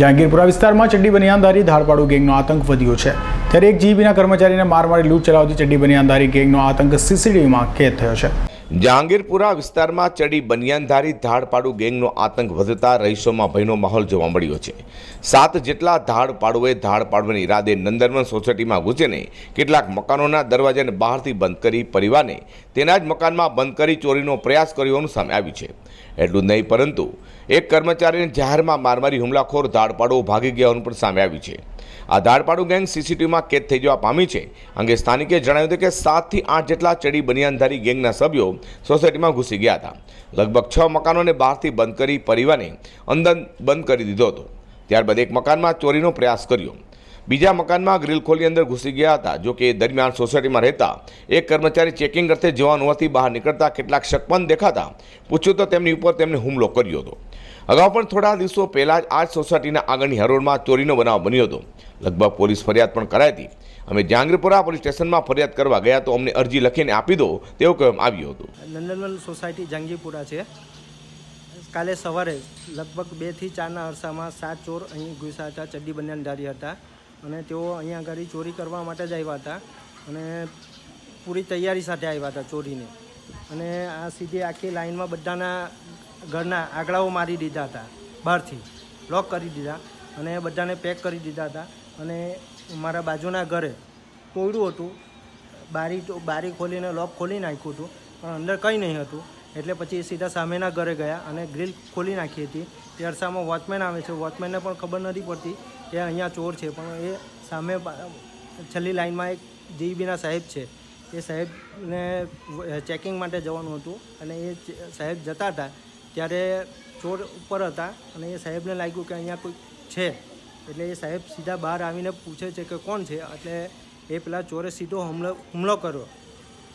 જહાંગીરપુરા વિસ્તારમાં ચડ્ડી બનિયાનધારી ધારપાડુ ગેંગનો આતંક વધ્યો છે. ત્યારે એક જીબીના કર્મચારીને માર મારી લૂંટ ચલાવતી ચડ્ડી બનિયાનધારી ગેંગનો આતંક સીસીટીવીમાં કેદ થયો છે. જહાંગીરપુરા વિસ્તારમાં ચડી બનિયાનધારી ધાડપાડુ ગેંગનો આતંક વધતા રહીશોમાં ભયનો માહોલ જોવા મળ્યો છે. સાત જેટલા ધાડપાડુએ ધાડપાડવાની ઈરાદે નંદનવન સોસાયટીમાં ઘૂસીને કેટલાક મકાનોના દરવાજાને બહારથી બંધ કરી પરિવારને તેના જ મકાનમાં બંધ કરી ચોરીનો પ્રયાસ કર્યોનું સામે આવ્યું છે. એટલું નહીં, પરંતુ એક કર્મચારીને જાહેરમાં મારમારી હુમલાખોર ધાડપાડો ભાગી ગયાનું પણ સામે આવ્યું છે. આ ધાડપાડુ ગેંગ સીસીટીવીમાં કેદ થઈ જવા પામી છે. અંગે સ્થાનિકે જણાવ્યું હતું કે સાતથી આઠ જેટલા ચડી બનિયાનધારી ગેંગના સભ્યો સોસાયટીમાં ઘૂસી ગયા હતા. લગભગ છ મકાનોને બહારથી બંધ કરી પરિવારને અંદર બંધ કરી દીધો હતો. ત્યારબાદ એક મકાનમાં ચોરીનો પ્રયાસ કર્યો. બીજા મકાનમાં ગ્રીલ ખોલી અંદર ઘૂસી ગયા હતા. જો કે દરમિયાન સોસાયટીમાં રહેતા એક કર્મચારી ચેકિંગ અર્થે જવાનું હોવાથી બહાર નીકળતા કેટલાક શકમંદ દેખાતા પૂછ્યું તો તેમની ઉપર તેમને હુમલો કર્યો હતો. અગાઉ પણ થોડા દિવસો પહેલાં જ આ જ સોસાયટીના આગળની હરોળમાં ચોરીનો બનાવ બન્યો હતો. લગભગ પોલીસ ફરિયાદ પણ કરાઈ હતી. અમે જહાંગીરપુરા પોલીસ સ્ટેશનમાં ફરિયાદ કરવા ગયા તો અમને અરજી લખીને આપી દો તેવું કહેવામાં આવ્યું હતું. નંદનવન સોસાયટી જાંગીપુરા છે. કાલે સવારે લગભગ બેથી ચારના અરસામાં સાત ચોર અહીં ઘૂસ્યા હતા, ચડ્ડી બન્યાનધારી હતા અને તેઓ અહીંયા આગળ ચોરી કરવા માટે જ આવ્યા હતા અને પૂરી તૈયારી સાથે આવ્યા હતા ચોરીને. અને આ સીધી આખી લાઇનમાં બધાના ઘરના આંકડાઓ મારી દીધા હતા, બહારથી. લોક કરી દીધા અને બધાને પેક કરી દીધા હતા અને મારા બાજુના ઘરે તોડ્યું હતું. બારી તો, બારી ખોલીને લોક ખોલી નાખ્યું હતું, પણ અંદર કંઈ નહીં હતું. એટલે પછી સીધા સામેના ઘરે ગયા અને ગ્રીલ ખોલી નાખી હતી. તે અરસામાં વોચમેન આવે છે વોચમેનને પણ ખબર નથી પડતી કે અહીંયા ચોર છે, પણ એ સામે છેલ્લી લાઈનમાં એક જીબીના સાહેબ છે. એ સાહેબને ચેકિંગ માટે જવાનું હતું અને એ સાહેબ જતા હતા. ત્યારે ચોર ઉપર હતા અને એ સાહેબને લાગ્યું કે અહીંયા કોઈ છે. એટલે એ સાહેબ સીધા બહાર આવીને પૂછે છે કે કોણ છે? એટલે એ પેલા ચોરે સીધો હુમલો હુમલો કર્યો.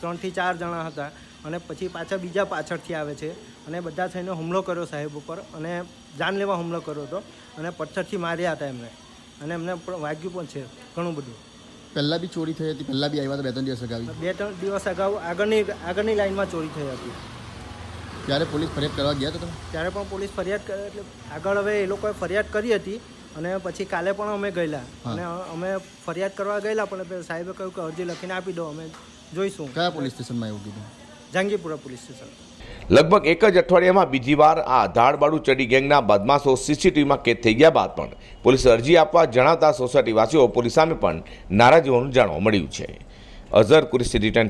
ત્રણથી ચાર જણા હતા અને પછી પાછા બીજા પાછળથી આવે છે અને બધા થઈને હુમલો કર્યો સાહેબ ઉપર અને જાનલેવા હુમલો કર્યો હતો અને પથ્થરથી માર્યા હતા એમને. અને એમને વાગ્યું પણ છે ઘણું બધું. પહેલાં બી ચોરી થઈ હતી પહેલાં બી આવ્યા હતા બે ત્રણ દિવસ અગાઉ. બે ત્રણ દિવસ અગાઉ આગળની આગળની લાઈનમાં ચોરી થઈ હતી. ત્યારે પોલીસ ફરિયાદ કરવા ગયા હતા તમે? ત્યારે પણ પોલીસ ફરિયાદ કરે એટલે આગળ હવે એ લોકોએ ફરિયાદ કરી હતી અને પછી કાલે પણ અમે ગયેલા. અને અમે ફરિયાદ કરવા ગયેલા પણ સાહેબે કહ્યું કે અરજી લખીને આપી દો અમે જોઈશું. કયા પોલીસ સ્ટેશનમાં એવું કીધું? Jahangirpura police station. લગભગ એક જ અઠવાડિયામાં બીજી વાર આ ધાડબાડુ ચડી ગેંગના બદમાશો સીસીટીવીમાં કેદ થઈ ગયા બાદ પણ પોલીસે અરજી આપવા જણાવતા સોસાયટીવાસીઓ પોલીસ સામે પણ નારાજ હોવાનું જાણવા મળ્યું છે. અઝર કુરેશી રિટર્ન